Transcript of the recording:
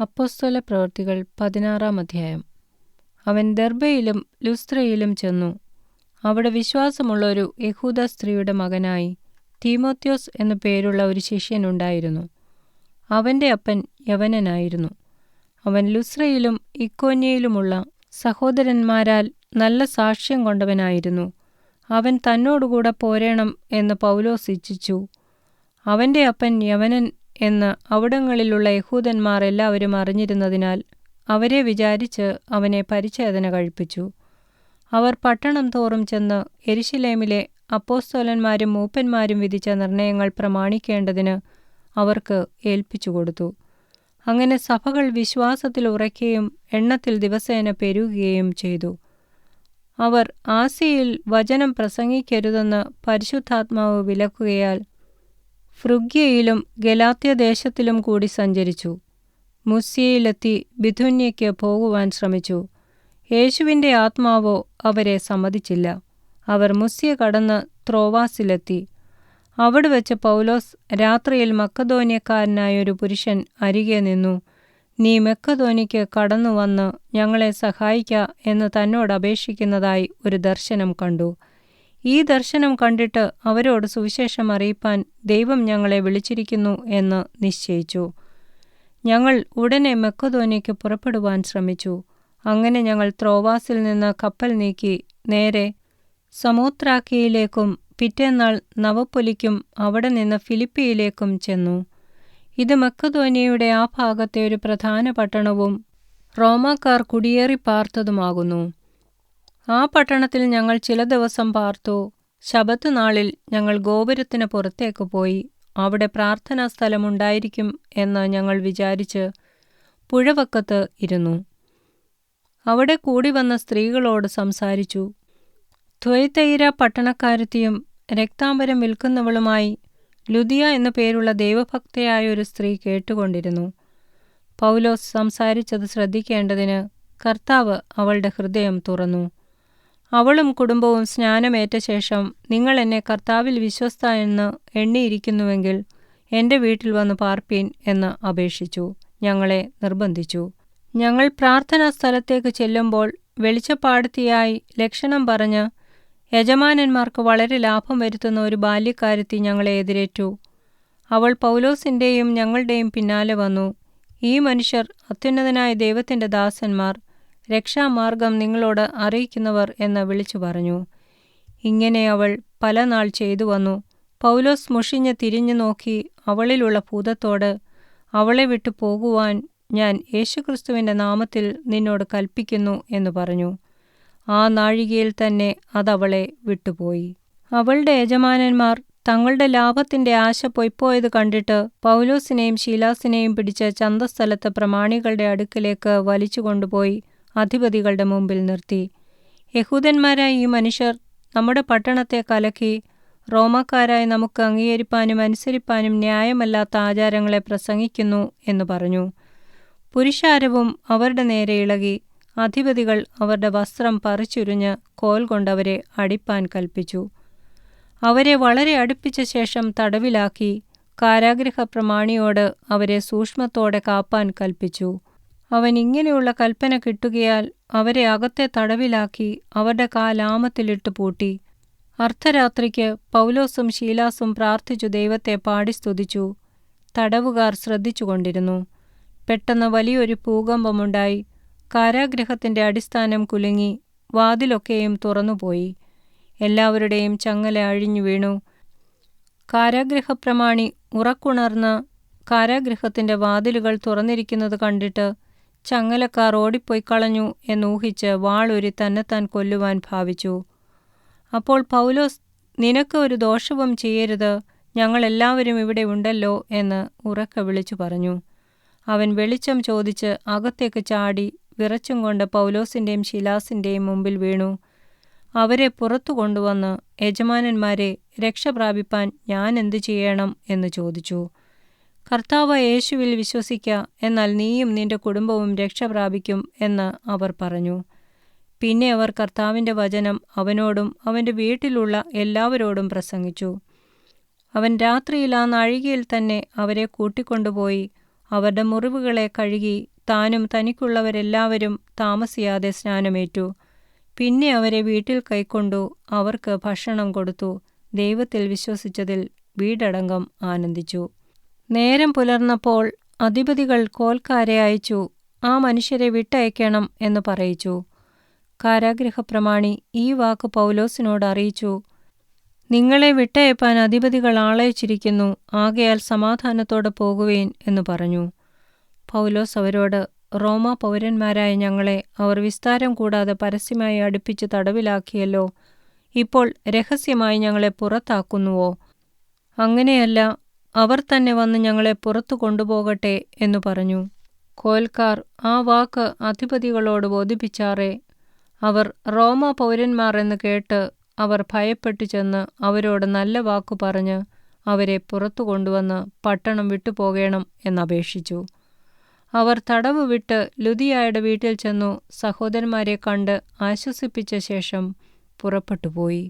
അപ്പോസ്തല പ്രവൃത്തികൾ പതിനാറാം അധ്യായം. അവൻ ദർബയിലും ലുസ്ത്രയിലും ചെന്നു. അവിടെ വിശ്വാസമുള്ള ഒരു യഹൂദ സ്ത്രീയുടെ മകനായി തീമോത്യോസ് എന്നു പേരുള്ള ഒരു ശിഷ്യനുണ്ടായിരുന്നു അവന്റെ അപ്പൻ യവനനായിരുന്നു. അവൻ ലുസ്രയിലും ഇക്കോന്യയിലുമുള്ള സഹോദരന്മാരാൽ നല്ല സാക്ഷ്യം കൊണ്ടവനായിരുന്നു. അവൻ തന്നോടുകൂടെ പോരേണം എന്ന് പൗലോസ് ഇച്ഛിച്ചു. അവന്റെ അപ്പൻ യവനൻ എന്ന് അവിടങ്ങളിലുള്ള യഹൂദന്മാർ എല്ലാവരും അറിഞ്ഞിരുന്നതിനാൽ അവരെ വിചാരിച്ച് അവനെ പരിച്ഛേദന കഴിപ്പിച്ചു. അവർ പട്ടണം തോറും ചെന്ന് എരിശിലേമിലെ അപ്പോസ്തോലന്മാരും മൂപ്പന്മാരും വിധിച്ച നിർണയങ്ങൾ പ്രമാണിക്കേണ്ടതിന് അവർക്ക് ഏൽപ്പിച്ചു കൊടുത്തു. അങ്ങനെ സഭകൾ വിശ്വാസത്തിൽ ഉറയ്ക്കുകയും എണ്ണത്തിൽ ദിവസേന പെരുകുകയും ചെയ്തു. അവർ ആസിയിൽ വചനം പ്രസംഗിക്കരുതെന്ന് പരിശുദ്ധാത്മാവ് വിലക്കുകയാൽ ഫ്രുഗ്യയിലും ഗലാത്യദേശത്തിലും കൂടി സഞ്ചരിച്ചു. മുസ്യയിലെത്തി ബിഥുന്യയ്ക്ക് പോകുവാൻ ശ്രമിച്ചു. യേശുവിന്റെ ആത്മാവോ അവരെ സമ്മതിച്ചില്ല. അവർ മുസ്യ കടന്ന് ത്രോവാസിലെത്തി. അവിടെ വെച്ച് പൗലോസ് രാത്രിയിൽ മക്കധോന്യക്കാരനായ ഒരു പുരുഷൻ അരികെ നിന്നു. നീ മെക്കധോനിക്ക് കടന്നു വന്ന് ഞങ്ങളെ സഹായിക്ക എന്ന് തന്നോട് അപേക്ഷിക്കുന്നതായി ഒരു ദർശനം കണ്ടു. ഈ ദർശനം കണ്ടിട്ട് അവരോട് സുവിശേഷം അറിയിപ്പാൻ ദൈവം ഞങ്ങളെ വിളിച്ചിരിക്കുന്നു എന്ന് നിശ്ചയിച്ചു. ഞങ്ങൾ ഉടനെ മെക്കധോനിക്ക് പുറപ്പെടുവാൻ ശ്രമിച്ചു. അങ്ങനെ ഞങ്ങൾ ത്രോവാസിൽ നിന്ന് കപ്പൽ നീക്കി നേരെ സമോത്രാക്കിയിലേക്കും പിറ്റേന്നാൾ നവപ്പൊലിക്കും അവിടെ നിന്ന് ഫിലിപ്പിയിലേക്കും ചെന്നു. ഇത് മെക്കധോനിയുടെ ആ ഭാഗത്തെ ഒരു പ്രധാന പട്ടണവും റോമാക്കാർ കുടിയേറി പാർത്തതുമാകുന്നു. ആ പട്ടണത്തിൽ ഞങ്ങൾ ചില ദിവസം പാർത്തു. ശബത്ത് നാളിൽ ഞങ്ങൾ ഗോപുരത്തിന് പുറത്തേക്ക് പോയി. അവിടെ പ്രാർത്ഥനാ സ്ഥലമുണ്ടായിരിക്കും എന്ന് ഞങ്ങൾ വിചാരിച്ച് പുഴവക്കത്ത് ഇരുന്നു. അവിടെ കൂടി വന്ന സ്ത്രീകളോട് സംസാരിച്ചു. ദ്വൈതൈര പട്ടണക്കാരത്തിയും രക്താംബരം വിൽക്കുന്നവളുമായി ലുദിയ എന്നു പേരുള്ള ദൈവഭക്തയായ ഒരു സ്ത്രീ കേട്ടുകൊണ്ടിരുന്നു. പൗലോസ് സംസാരിച്ചത് ശ്രദ്ധിക്കേണ്ടതിന് കർത്താവ് അവളുടെ ഹൃദയം തുറന്നു. അവളും കുടുംബവും സ്നാനമേറ്റ ശേഷം നിങ്ങൾ എന്നെ കർത്താവിൽ വിശ്വസ്ത എന്ന് എണ്ണിയിരിക്കുന്നുവെങ്കിൽ എന്റെ വീട്ടിൽ വന്ന് പാർപ്പീൻ എന്ന് അപേക്ഷിച്ചു. ഞങ്ങളെ നിർബന്ധിച്ചു. ഞങ്ങൾ പ്രാർത്ഥനാ സ്ഥലത്തേക്ക് ചെല്ലുമ്പോൾ വെളിച്ചപ്പാടത്തിയായി ലക്ഷണം പറഞ്ഞ് യജമാനന്മാർക്ക് വളരെ ലാഭം വരുത്തുന്ന ഒരു ബാല്യക്കാരത്തി ഞങ്ങളെ എതിരേറ്റു. അവൾ പൗലോസിന്റെയും ഞങ്ങളുടെയും പിന്നാലെ വന്നു. ഈ മനുഷ്യർ അത്യുന്നതനായ ദൈവത്തിന്റെ ദാസന്മാർ. രക്ഷാമാർഗം നിങ്ങളോട് അറിയിക്കുന്നവർ എന്ന് വിളിച്ചു പറഞ്ഞു. ഇങ്ങനെ അവൾ പല നാൾ ചെയ്തു വന്നു. പൗലോസ് മുഷിഞ്ഞ് തിരിഞ്ഞു നോക്കി അവളിലുള്ള ഭൂതത്തോട് അവളെ വിട്ടു പോകുവാൻ ഞാൻ യേശുക്രിസ്തുവിന്റെ നാമത്തിൽ നിന്നോട് കൽപ്പിക്കുന്നു എന്ന് പറഞ്ഞു. ആ നാഴികയിൽ തന്നെ അതവളെ വിട്ടുപോയി. അവളുടെ യജമാനന്മാർ തങ്ങളുടെ ലാഭത്തിന്റെ ആശ പൊയ്പോയത് കണ്ടിട്ട് പൗലോസിനെയും ശീലാസിനെയും പിടിച്ച് ചന്തസ്ഥലത്ത് പ്രമാണികളുടെ അടുക്കിലേക്ക് വലിച്ചു കൊണ്ടുപോയി. അധിപതികളുടെ മുമ്പിൽ നിർത്തി. യഹൂദന്മാരായ ഈ മനുഷ്യർ നമ്മുടെ പട്ടണത്തെ കലക്കി റോമക്കാരായി നമുക്ക് അംഗീകരിപ്പാനും അനുസരിപ്പാനും ന്യായമല്ലാത്ത ആചാരങ്ങളെ പ്രസംഗിക്കുന്നു എന്ന് പറഞ്ഞു. പുരുഷാരവും അവരുടെ നേരെ ഇളകി അധിപതികൾ അവരുടെ വസ്ത്രം പറിച്ചുരിഞ്ഞ് കോൽ കൊണ്ടവരെ അടിപ്പാൻ കൽപ്പിച്ചു. അവരെ വളരെ അടുപ്പിച്ച ശേഷം തടവിലാക്കി കാരാഗ്രഹ പ്രമാണിയോട് അവരെ സൂക്ഷ്മത്തോടെ കാപ്പാൻ കൽപ്പിച്ചു. അവൻ ഇങ്ങനെയുള്ള കൽപ്പന കിട്ടുകയാൽ അവരെ അകത്തെ തടവിലാക്കി അവരുടെ കാലാമത്തിലിട്ട് പൂട്ടി. അർദ്ധരാത്രിക്ക് പൗലോസും ശീലാസും പ്രാർത്ഥിച്ചു ദൈവത്തെ പാടി സ്തുതിച്ചു തടവുകാർ ശ്രദ്ധിച്ചുകൊണ്ടിരുന്നു. പെട്ടെന്ന് വലിയൊരു ഭൂകമ്പമുണ്ടായി. കാരാഗ്രഹത്തിന്റെ അടിസ്ഥാനം കുലുങ്ങി. വാതിലൊക്കെയും തുറന്നുപോയി. എല്ലാവരുടെയും ചങ്ങല അഴിഞ്ഞു വീണു. കാരാഗ്രഹപ്രമാണി ഉറക്കുണർന്ന് കാരാഗ്രഹത്തിന്റെ വാതിലുകൾ തുറന്നിരിക്കുന്നത് കണ്ടിട്ട് ചങ്ങലക്കാർ ഓടിപ്പോയി കളഞ്ഞു എന്നൂഹിച്ച് വാളൊരി തന്നെത്താൻ കൊല്ലുവാൻ ഭാവിച്ചു. അപ്പോൾ പൗലോസ് നിനക്ക് ഒരു ദോഷവും ചെയ്യരുത്. ഞങ്ങളെല്ലാവരും ഇവിടെ ഉണ്ടല്ലോ എന്ന് ഉറക്കെ വിളിച്ചു പറഞ്ഞു. അവൻ വെളിച്ചം ചോദിച്ച് അകത്തേക്ക് ചാടി വിറച്ചും കൊണ്ട് പൗലോസിന്റെയും ശിലാസിന്റെയും മുമ്പിൽ വീണു. അവരെ പുറത്തു കൊണ്ടുവന്ന് യജമാനന്മാരെ രക്ഷ പ്രാപിപ്പാൻ ഞാൻ എന്തു ചെയ്യണം എന്ന് ചോദിച്ചു. കർത്താവ് യേശുവിൽ വിശ്വസിക്കുക എന്നാൽ നീയും നിന്റെ കുടുംബവും രക്ഷ പ്രാപിക്കും എന്ന് അവർ പറഞ്ഞു. പിന്നെ അവർ കർത്താവിന്റെ വചനം അവനോടും അവന്റെ വീട്ടിലുള്ള എല്ലാവരോടും പ്രസംഗിച്ചു. അവൻ രാത്രിയിൽ ആ നാഴികയിൽ തന്നെ അവരെ കൂട്ടിക്കൊണ്ടുപോയി അവരുടെ മുറിവുകളെ കഴുകി താനും തനിക്കുള്ളവരെല്ലാവരും താമസിയാതെ സ്നാനമേറ്റു. പിന്നെ അവരെ വീട്ടിൽ കൈക്കൊണ്ടു അവർക്ക് ഭക്ഷണം കൊടുത്തു ദൈവത്തിൽ വിശ്വസിച്ചതിൽ വീടടങ്കം ആനന്ദിച്ചു. നേരം പുലർന്നപ്പോൾ അധിപതികൾ കോൽക്കാരെ അയച്ചു ആ മനുഷ്യരെ വിട്ടയക്കണം എന്ന് പറയിച്ചു. കാരാഗ്രഹപ്രമാണി ഈ വാക്ക് പൗലോസിനോട് അറിയിച്ചു. നിങ്ങളെ വിട്ടയപ്പാൻ അധിപതികൾ ആളയച്ചിരിക്കുന്നു ആകയാൽ സമാധാനത്തോടെ പോകുവേൻ എന്ന് പറഞ്ഞു. പൗലോസ് അവരോട് റോമ പൗരന്മാരായ ഞങ്ങളെ അവർ വിസ്താരം കൂടാതെ പരസ്യമായി അടുപ്പിച്ച് തടവിലാക്കിയല്ലോ ഇപ്പോൾ രഹസ്യമായി ഞങ്ങളെ പുറത്താക്കുന്നുവോ? അങ്ങനെയല്ല അവർ തന്നെ വന്ന് ഞങ്ങളെ പുറത്തു കൊണ്ടുപോകട്ടെ എന്നു പറഞ്ഞു. കോൽക്കാർ ആ വാക്ക് അധിപതികളോട് ബോധിപ്പിച്ചാറേ. അവർ റോമ പൗരന്മാർ എന്ന് കേട്ട് അവർ ഭയപ്പെട്ടു ചെന്ന് അവരോട് നല്ല വാക്കു പറഞ്ഞ് അവരെ പുറത്തു കൊണ്ടുവന്ന് പട്ടണം വിട്ടുപോകേണം എന്നപേക്ഷിച്ചു. അവർ തടവ് വിട്ട് ലുതിയായുടെ വീട്ടിൽ ചെന്നു സഹോദരന്മാരെ കണ്ട് ആശ്വസിപ്പിച്ച ശേഷം പുറപ്പെട്ടുപോയി